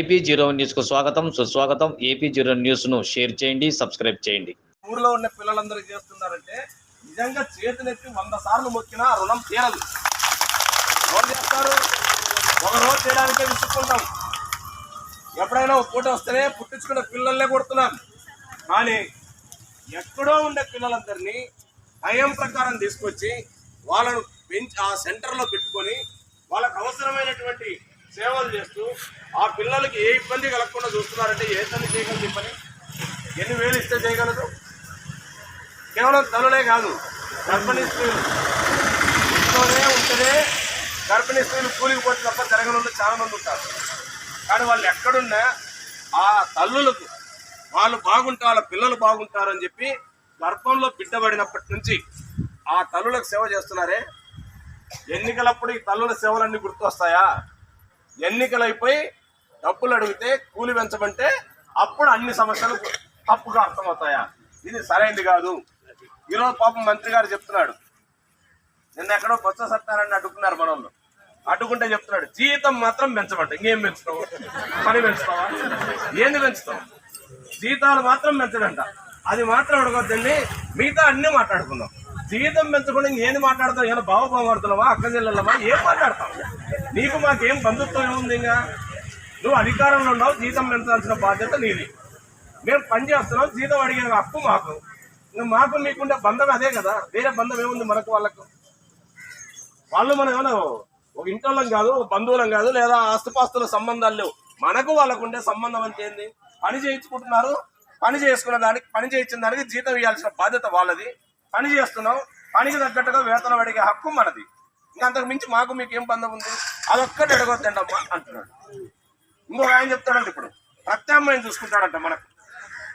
AP zero న్యూస్కు స్వాగతం. సుస్వాగతం ఏపీ జీరో న్యూస్ను షేర్ చేయండి సబ్స్క్రైబ్ చేయండి. ఊర్లో ఉన్న పిల్లలందరూ చేస్తున్నారంటే నిజంగా చేతులెత్తి వంద సార్లు మొక్కినా రుణం తీరదు. చేస్తారు? ఒక రోజు చేయడానికే విసుక్కుంటాం. ఎప్పుడైనా ఒక పూట వస్తేనే పుట్టించుకున్న పిల్లల్నే కొడుతున్నాం. కానీ ఎక్కడో ఉండే పిల్లలందరినీ టైం ప్రకారం తీసుకొచ్చి వాళ్ళను పెంచి ఆ సెంటర్లో పెట్టుకొని వాళ్ళకు అవసరమైనటువంటి సేవలు చేస్తూ ఆ పిల్లలకి ఏ ఇబ్బంది కలగకుండా చూస్తున్నారంటే ఏ తల్లి చేయగలదు ఈ పని? ఎన్ని వేలు ఇస్తే చేయగలదు? కేవలం తల్లులే కాదు గర్భిణీ స్త్రీలు. ఇంట్లోనే ఉంటేనే గర్భిణీ స్త్రీలు కూలికి పోతే తప్ప జరగని చాలామంది ఉంటారు. కానీ వాళ్ళు ఎక్కడున్నా ఆ తల్లులకు వాళ్ళు బాగుంటే వాళ్ళ పిల్లలు బాగుంటారని చెప్పి గర్భంలో బిడ్డబడినప్పటి నుంచి ఆ తల్లులకు సేవ చేస్తున్నారే? ఎన్నికలప్పుడు ఈ తల్లుల సేవలన్నీ గుర్తొస్తాయా? ఎన్నికలు అయిపోయి డబ్బులు అడిగితే కూలి పెంచమంటే అప్పుడు అన్ని సమస్యలు తప్పుగా అర్థమవుతాయా? ఇది సరైనది కాదు. ఈరోజు పాపం మంత్రి గారు చెప్తున్నాడు. నిన్న ఎక్కడో బొత్స సత్తారని అడ్డుకున్నారు మనల్ని అడ్డుకుంటే చెప్తున్నాడు జీతం మాత్రం పెంచమంట ఇంకేం పెంచుతావు? పని పెంచుతావా? ఏంది పెంచుతావు? జీతాలు మాత్రం పెంచడంట. అది మాత్రం అడగొద్దండి. మిగతా అన్ని మాట్లాడుకుందాం. జీతం పెంచకుండా ఇంకేంది మాట్లాడతావు? ఏమైనా బావ బాగుపడుతున్నావా అక్క చెల్లెల్లవా ఏం మాట్లాడతావు? నీకు మాకేం బంధుత్వం ఏముంది ఇంకా? నువ్వు అధికారంలో ఉన్నావు జీతం పెంచాల్సిన బాధ్యత నీది. మేము పని చేస్తున్నాం జీతం అడిగే హక్కు మాకు. ఇంకా మాకు మీకుండే బంధం అదే కదా? వేరే బంధం ఏముంది మనకు వాళ్ళకు? వాళ్ళు మనం ఏమన్నా ఒక ఇంటోళ్ళం కాదు ఒక బంధువులం కాదు లేదా ఆస్తుపాస్తుల సంబంధాలు లేవు. మనకు వాళ్ళకు ఉండే సంబంధం అంటే ఏంది? పని చేయించుకుంటున్నారు పని చేసుకున్న దానికి పని చేయించిన దానికి జీతం ఇవ్వాల్సిన బాధ్యత వాళ్ళది. పని చేస్తున్నాం పనికి తగ్గట్టుగా వేతనం అడిగే హక్కు మనది. ఇంకా అంతకు మించి మాకు మీకు ఏం బంధం ఉంది? అదొక్కటి అడగొద్దండమ్మా అంటున్నాడు. ఇంకొక ఆయన చెప్తాడంట ఇప్పుడు. ప్రత్యామ్నాయం చూసుకుంటాడంట మనకు.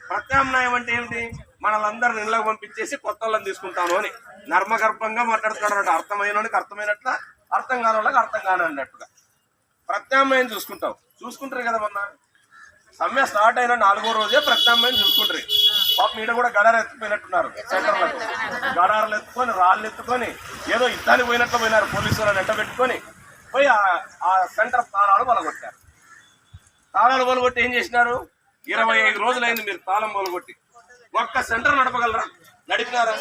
ప్రత్యామ్నాయం అంటే ఏమిటి? మనల్ని ఇళ్ళకి పంపించేసి కొత్త వాళ్ళని తీసుకుంటాను అని. నర్మగర్భంగా మాట్లాడుతున్నాడు అర్థమైనోనికి అర్థమైనట్ల అర్థం కాని వాళ్ళకి అర్థం కాని అన్నట్టుగా. ప్రత్యామ్నాయం చూసుకుంటాం. చూసుకుంటారు కదా మొన్న. సమ్మె స్టార్ట్ అయిన నాలుగో రోజే ప్రత్యామ్నాయం చూసుకుంటారు. పాప మీద కూడా గడారు ఎత్తుపోయినట్టున్నారు సెంటర్లకు గడారులు ఎత్తుకొని రాళ్ళు ఎత్తుకొని ఏదో యుద్ధానికి పోయినట్లు పోయినారు పోలీసు వాళ్ళని ఎంట పెట్టుకొని పోయి ఆ- సెంటర్ తాళాలు బలగొట్టారు తాళాలు బలగొట్టి ఏం చేసినారు? ఇరవై ఐదు రోజులైంది మీరు తాళం బలగొట్టి ఒక్క సెంటర్ నడపగలరా? నడిపినారా?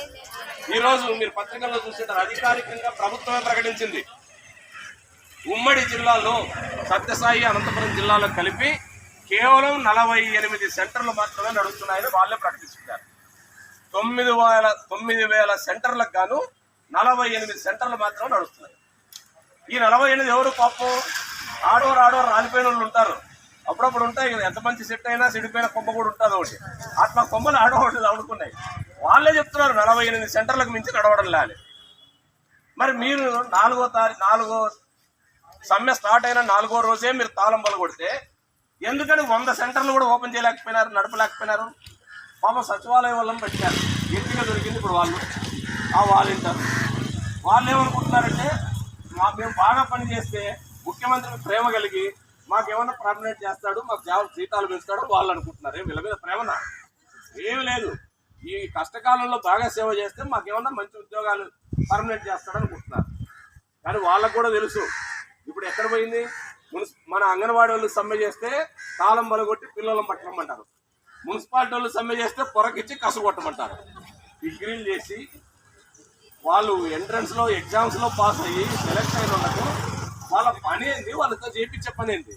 ఈరోజు మీరు పత్రికల్లో చూసేటారు అధికారికంగా ప్రభుత్వమే ప్రకటించింది. ఉమ్మడి జిల్లాలో సత్యసాయి అనంతపురం జిల్లాలో కలిపి కేవలం నలభై ఎనిమిది సెంటర్లు మాత్రమే నడుస్తున్నాయని వాళ్ళే ప్రకటించారు తొమ్మిది వేల తొమ్మిది వేల సెంటర్లకు గాను నలభై ఎనిమిది సెంటర్లు మాత్రమే నడుస్తున్నాయి. ఈ నలభై ఎనిమిది ఎవరు పాపం? ఆడోరు ఆడోరు రాలిపోయిన వాళ్ళు ఉంటారు. అప్పుడప్పుడు ఉంటాయి కదా ఎంత మంచి సెట్ అయినా చెడిపోయిన కొమ్మ కూడా ఉంటుంది ఒకటి. అట్లా కొమ్మలు ఆడవాళ్ళు ఆడుకున్నాయి వాళ్ళే చెప్తున్నారు నలభై ఎనిమిది సెంటర్లకు మించి నడవడం లేని మరి మీరు నాలుగో తారీఖు నాలుగో సమ్మె స్టార్ట్ అయిన నాలుగో రోజే మీరు తాళం కొడితే ఎందుకని వంద సెంటర్లు కూడా ఓపెన్ చేయలేకపోయినారు నడపలేకపోయినారు? పాపం సచివాలయం వాళ్ళని పెట్టారు. గట్టిగా దొరికింది ఇప్పుడు వాళ్ళు. ఆ వాలంటీర్ వాళ్ళు ఏమనుకుంటున్నారంటే మా మేము బాగా పని చేస్తే ముఖ్యమంత్రికి ప్రేమ కలిగి మాకేమన్నా పర్మనెంట్ చేస్తాడు మాకు జాబ్ జీతాలు పెంచుతాడు వాళ్ళు అనుకుంటున్నారు. వీళ్ళ మీద ప్రేమన? ఏమి లేదు. ఈ కష్టకాలంలో బాగా సేవ చేస్తే మాకేమన్నా మంచి ఉద్యోగాలు పర్మనెంట్ చేస్తాడు అనుకుంటున్నారు. కానీ వాళ్ళకు కూడా తెలుసు. ఇప్పుడు ఎక్కడ పోయింది? మున్సి మన అంగన్వాడీ వాళ్ళు సమ్మె చేస్తే తాళం బలగొట్టి పిల్లలను పట్టమంటారు మున్సిపాలిటీ వాళ్ళు సమ్మె చేస్తే పొరకిచ్చి కసగొట్టమంటారు డిగ్రీలు చేసి వాళ్ళు ఎంట్రన్స్లో ఎగ్జామ్స్లో పాస్ అయ్యి సెలెక్ట్ అయిన వాళ్ళకు వాళ్ళ పని ఏంది? వాళ్ళతో చేపించే పని ఏంది?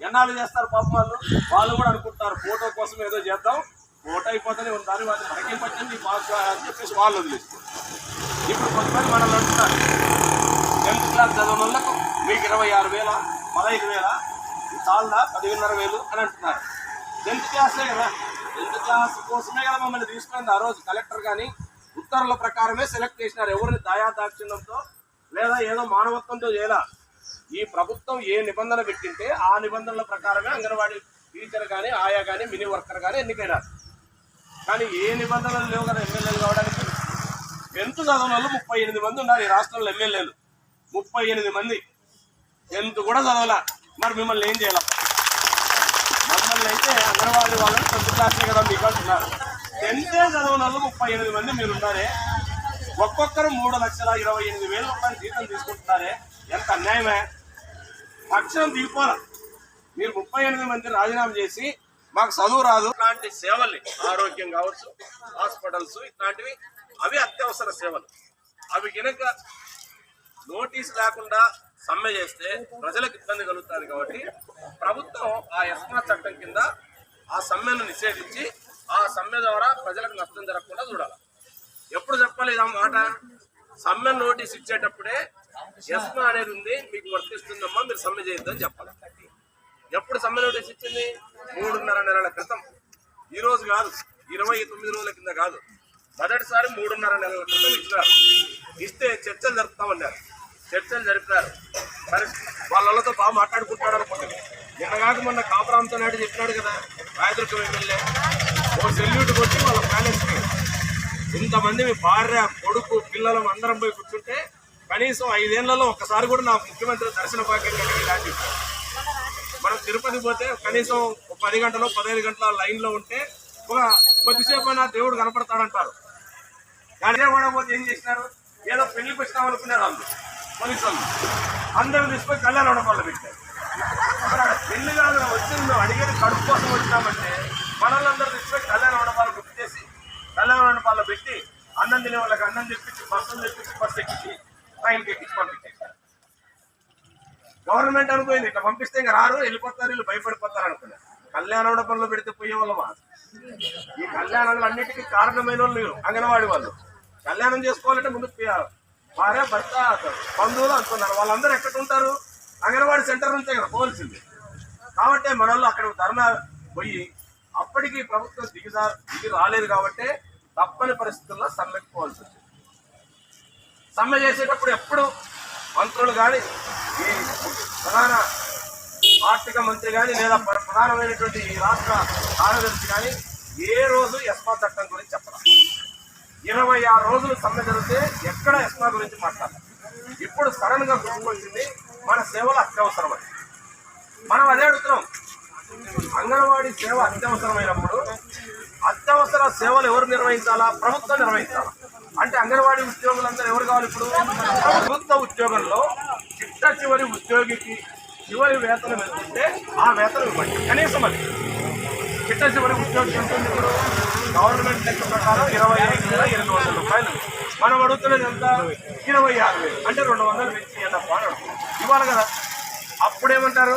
ఎన్నాళ్ళు చేస్తారు పాపం వాళ్ళు? వాళ్ళు కూడా అనుకుంటారు ఫోటో కోసం ఏదో చేద్దాం ఫోటో అయిపోతేనే ఉంటారు వాళ్ళు మనకేం పట్టింది పాస్ అని చెప్పేసి వాళ్ళు వదిలేస్తారు. ఇప్పుడు కొంతమంది మనల్ని అంటున్నారు టెన్త్ క్లాస్ చదివిన వాళ్ళకు మీకు ఇరవై ఆరు వేల పదహైదు వేల? చాలా పదిహేనున్నర వేలు? అని అంటున్నారు. టెన్త్ క్లాసే కదా టెన్త్ క్లాస్ కోసమే కదా మమ్మల్ని తీసుకుంది ఆ రోజు కలెక్టర్ కానీ ఉత్తర్వుల ప్రకారమే సెలెక్ట్ చేసినారు. ఎవరిని దయాదాక్షిణ్యంతో లేదా ఏదో మానవత్వంతో చేయాల? ఈ ప్రభుత్వం ఏ నిబంధన పెట్టింటే ఆ నిబంధనల ప్రకారమే అంగన్వాడీ టీచర్ కానీ ఆయా కానీ మినీ వర్కర్ కానీ ఎన్నికైనారు. కానీ ఏ నిబంధనలు లేవు కదా ఎమ్మెల్యేలు కావడానికి. టెన్త్ చదవని వాళ్ళు ముప్పై ఎనిమిది మంది ఉన్నారు ఈ రాష్ట్రంలో ఎమ్మెల్యేలు. ముప్పై ఎనిమిది మంది. టెన్త్ కూడా చదవాల. మరి మిమ్మల్ని ఏం చేయాలి? మమ్మల్ని అయితే అంగన్వాడీ వాళ్ళని టెన్త్ కదా మీకు అంటున్నారు ఎంతే చదవని వాళ్ళు ముప్పై ఎనిమిది మంది మీరు ఉన్నారే ఒక్కొక్కరు మూడు లక్షల ఇరవై ఎనిమిది వేల రూపాయలు జీతం తీసుకుంటున్నారే. ఎంత అన్యాయమే. పక్షం దిగిపోరా మీరు ముప్పై ఎనిమిది మంది రాజీనామా చేసి మాకు చదువు రాదు. ఇట్లాంటి సేవల్ని ఆరోగ్యం కావచ్చు హాస్పిటల్స్ ఇట్లాంటివి అవి అత్యవసర సేవలు. అవి కనుక నోటీస్ లేకుండా సమ్మె చేస్తే ప్రజలకు ఇబ్బంది కలుగుతుంది కాబట్టి ప్రభుత్వం ఆ ఎస్మా చట్టం కింద ఆ సమ్మెను నిషేధించి ఆ సమ్మె ద్వారా ప్రజలకు నష్టం జరగకుండా చూడాలి. ఎప్పుడు చెప్పాలి ఆ మాట? సమ్మె నోటీస్ ఇచ్చేటప్పుడే ఎస్మా అనేది ఉంది మీకు వర్తిస్తుందమ్మా మీరు సమ్మె చేయొద్దని చెప్పాలి. ఎప్పుడు సమ్మె నోటీస్ ఇచ్చింది? మూడున్నర నెలల క్రితం. ఈ రోజు కాదు ఇరవై తొమ్మిది రోజుల కింద కాదు. మొదటిసారి మూడున్నర నెలల క్రితం ఇచ్చినారు. ఇస్తే చర్చలు జరుపుతామన్నారు. చర్చలు జరిపినారు. మరి వాళ్ళతో బాగా మాట్లాడుకుంటాడు అనుకుంటుంది నిన్న కాక మొన్న కాపురాంతో నాటి చెప్పినాడు కదా రాయదుర్గం ఎమ్మెల్యే. ఒక సెల్యూట్ కొట్టి వాళ్ళ ప్యాలెస్కి ఇంతమంది మీ భార్య కొడుకు పిల్లలు అందరం పోయి కూర్చుంటే కనీసం ఐదేళ్ళలో ఒకసారి కూడా నా ముఖ్యమంత్రి దర్శన భాగ్యం కలిగి లాంటి మనం తిరుపతి పోతే కనీసం ఒక పది గంటలు పదిహేను గంటల లైన్లో ఉంటే ఒక కొద్దిసేపు అయినా దేవుడు కనపడతాడంటారు. కానీ కూడా పోతే ఏం చేసినారు? ఏదో పెళ్ళికి వచ్చినాం అనుకున్నారు వాళ్ళు పోలీసు వాళ్ళు. అందరూ తీసుకొని కళ్యాణ మండపాల్లో పెట్టారు. పెళ్ళి కాదు వచ్చిందో అడిగేది కడుపు కోసం వచ్చినామంటే మనల్ని అందరూ తీసుకొని కళ్యాణ మండపాలు బుక్ చేసి కళ్యాణ మండపాల్లో పెట్టి అన్నం తినే వాళ్ళకి అన్నం తెప్పించి బస్సులు తెప్పించి బస్సు ఎక్కించి ట్రైన్కి ఎక్కించి పంపించేశారు. గవర్నమెంట్ అనుకోయింది ఇట్లా పంపిస్తే ఇంకా రారు వెళ్ళిపోతారు వీళ్ళు భయపడిపోతారు అనుకున్నారు. కళ్యాణ పనులు పెడితే పోయే వాళ్ళమా ఈ కళ్యాణాలు అన్నిటికీ కారణమైన వాళ్ళు అంగన్వాడి వాళ్ళు. కళ్యాణం చేసుకోవాలంటే ముందు పోయారు భార్య భర్త బంధువులు అనుకున్నారు. వాళ్ళందరూ ఎక్కడ ఉంటారు? అంగన్వాడి సెంటర్ నుంచే కదా పోవాల్సింది. కాబట్టి మన వాళ్ళు అక్కడ ధర్నా పోయి అప్పటికి ప్రభుత్వం దిగి దిగి రాలేదు కాబట్టి తప్పని పరిస్థితుల్లో సమ్మెక్కుకోవాల్సి వచ్చింది. సమ్మె చేసేటప్పుడు ఎప్పుడు మంత్రులు కానీ ఈ ప్రధాన ఆర్థిక మంత్రి కానీ లేదా ప్రధానమైనటువంటి ఈ రాష్ట్ర కార్యదర్శి కానీ ఏ రోజు ఎస్మా చట్టం గురించి చెప్పడం ఇరవై ఆరు రోజులు సమ్మె జరిగితే ఎక్కడ ఎస్మా గురించి మాట్లాడాలి. ఇప్పుడు సడన్గా గుర్తుకొచ్చింది మన సేవలు అత్యవసరమని. మనం అదే అడుగుతున్నాం. అంగన్వాడీ సేవ అత్యవసరమైనప్పుడు అత్యవసర సేవలు ఎవరు నిర్వహించాలా? ప్రభుత్వం నిర్వహించాలా? అంటే అంగన్వాడీ ఉద్యోగులందరూ ఎవరు కావాలి ఇప్పుడు? ప్రభుత్వ ఉద్యోగంలో చిట్ట చివరి ఉద్యోగికి చివరి వేతనం వెళ్తుంటే ఆ వేతనం ఇవ్వండి. కనీసం అది. చిట్ట చివరి ఉద్యోగి ఉంటుంది ఇప్పుడు. గవర్నమెంట్ లెక్క ప్రకారం ఇరవై ఐదు వేల ఎనిమిది వందల రూపాయలు. మనం అడుగుతున్నది ఎంత? ఇరవై ఆరు వేలు. అంటే రెండు వందలు పెంచి అన్న పాడు ఇవ్వాలి కదా. అప్పుడేమంటారు?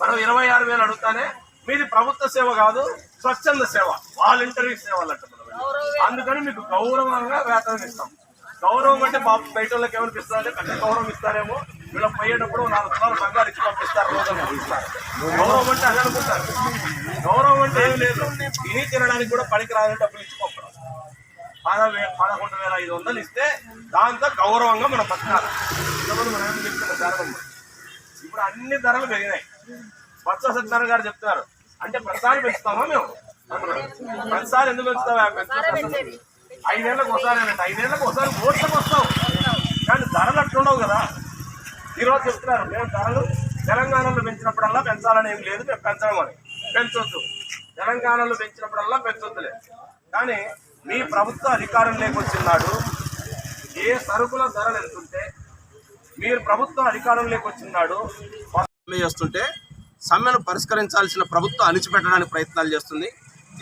మనం ఇరవై ఆరు వేలు అడుగుతానే మీది ప్రభుత్వ సేవ కాదు స్వచ్ఛంద సేవ వాలంటరీ సేవలు అంట అందుకని మీకు గౌరవంగా వేతనం ఇస్తాం. గౌరవం అంటే బాబు బయట వాళ్ళకి ఏమని ఇస్తారంటే పెద్ద గౌరవం ఇస్తారేమో. వీళ్ళ పోయేటప్పుడు నాలుగు తులాలు బంగారు ఇచ్చి పంపిస్తారు రోజు ఇస్తారు గౌరవం అంటే అది అనుకుంటారు. గౌరవం అంటే ఏం లేదు. తిని తినడానికి కూడా పనికి రాదని డబ్బులు ఇచ్చి పంపడం. పదవే పదకొండు వేల ఐదు వందలు ఇస్తే దాంతో గౌరవంగా మనం బతకాలి. ఇంతకుముందు మనం ఏం చెప్తున్నా? ధరలు. ఇప్పుడు అన్ని ధరలు పెరిగినాయి. బొత్స సత్యనారాయణ గారు చెప్తున్నారు అంటే ప్రతిసారి పెంచుతామా మేము. ప్రతిసారి ఎందుకు పెంచుతావా? పెంచుతాం ఐదేళ్ళకు ఒకసారి అంటే ఐదేళ్ళకు ఒకసారి ఓట్లకు వస్తాం కానీ ధరలు అట్లుండవు కదా. ఈరోజు చెప్తున్నారు మేము ధరలు తెలంగాణలో పెంచినప్పుడల్లా పెంచాలని ఏం లేదు మేము పెంచడం అని. పెంచొద్దు. తెలంగాణలో పెంచినప్పుడల్లా పెంచొద్దులే. కానీ మీ ప్రభుత్వ అధికారంలోకి వచ్చినాడు ఏ సరుకుల ధరలు ఎంతుంటే మీరు ప్రభుత్వం అధికారంలోకి వచ్చినాడు సమ్మె చేస్తుంటే సమ్మెను పరిష్కరించాల్సిన ప్రభుత్వం అణిచిపెట్టడానికి ప్రయత్నాలు చేస్తుంది.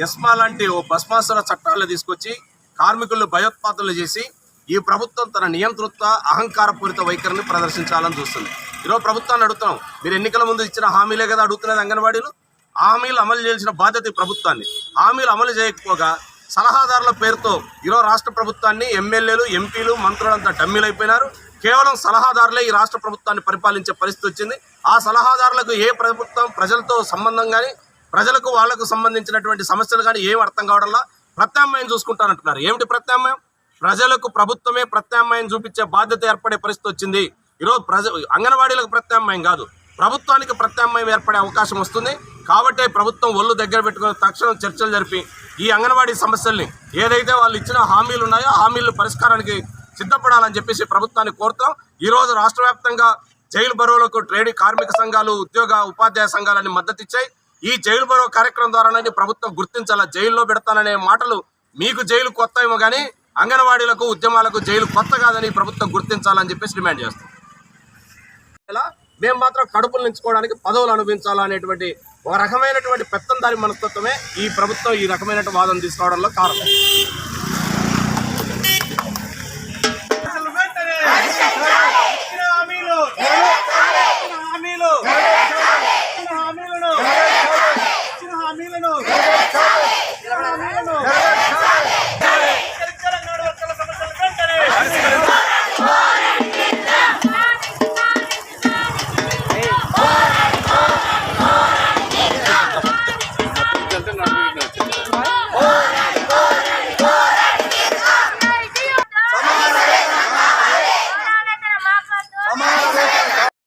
ఎస్మా లాంటి ఓ భస్మాసుర చట్టాలు తీసుకొచ్చి కార్మికులను భయోత్పాదనలు చేసి ఈ ప్రభుత్వం తన నియంతృత్వ అహంకారపూరిత వైఖరిని ప్రదర్శించాలని చూస్తుంది. ఈరోజు ప్రభుత్వాన్ని అడుగుతున్నాం మీరు ఎన్నికల ముందు ఇచ్చిన హామీలే కదా అడుగుతున్నది అంగన్వాడీలు? హామీలు అమలు చేయాల్సిన బాధ్యత ఈ ప్రభుత్వాన్ని. హామీలు అమలు చేయకపోగా సలహాదారుల పేరుతో ఈరోజు రాష్ట్ర ప్రభుత్వాన్ని ఎమ్మెల్యేలు ఎంపీలు మంత్రులంతా డమ్మీలు అయిపోయినారు కేవలం సలహాదారులే ఈ రాష్ట్ర ప్రభుత్వాన్ని పరిపాలించే పరిస్థితి వచ్చింది. ఆ సలహాదారులకు ఏ ప్రభుత్వం ప్రజలతో సంబంధం కానీ ప్రజలకు వాళ్ళకు సంబంధించినటువంటి సమస్యలు కానీ ఏం అర్థం కావడంలా ప్రత్యామ్నాయం చూసుకుంటానంటున్నారు. ఏమిటి ప్రత్యామ్నాయం? ప్రజలకు ప్రభుత్వమే ప్రత్యామ్నాయం చూపించే బాధ్యత ఏర్పడే పరిస్థితి వచ్చింది. ఈరోజు ప్రజ అంగన్వాడీలకు ప్రత్యామ్నాయం కాదు. ప్రభుత్వానికి ప్రత్యామ్నాయం ఏర్పడే అవకాశం వస్తుంది. కాబట్టి ప్రభుత్వం ఒళ్ళు దగ్గర పెట్టుకుని తక్షణం చర్చలు జరిపి ఈ అంగన్వాడీ సమస్యల్ని ఏదైతే వాళ్ళు ఇచ్చిన హామీలు ఉన్నాయో హామీలు పరిష్కారానికి సిద్ధపడాలని చెప్పేసి ప్రభుత్వాన్ని కోరుతాం ఈరోజు రాష్ట్ర వ్యాప్తంగా జైలు బరువులకు ట్రేడ్ కార్మిక సంఘాలు ఉద్యోగ ఉపాధ్యాయ సంఘాలని మద్దతు ఇచ్చాయి. ఈ జైలు బరువు కార్యక్రమం ద్వారానే ప్రభుత్వం గుర్తించాలా? జైల్లో పెడతాననే మాటలు మీకు జైలు కొత్త ఏమో కానీ అంగన్వాడీలకు ఉద్యమాలకు జైలు కొత్త కాదని ప్రభుత్వం గుర్తించాలని చెప్పేసి డిమాండ్ చేస్తాం ఇలా మేము మాత్రం కడుపులు నించుకోవడానికి పదవులు అనుభవించాలా అనేటువంటి ఒక రకమైనటువంటి పెత్తందారి మనస్తత్వమే ఈ ప్రభుత్వం ఈ రకమైనటువంటి వాదన తీసుకోవడంలో కారణం.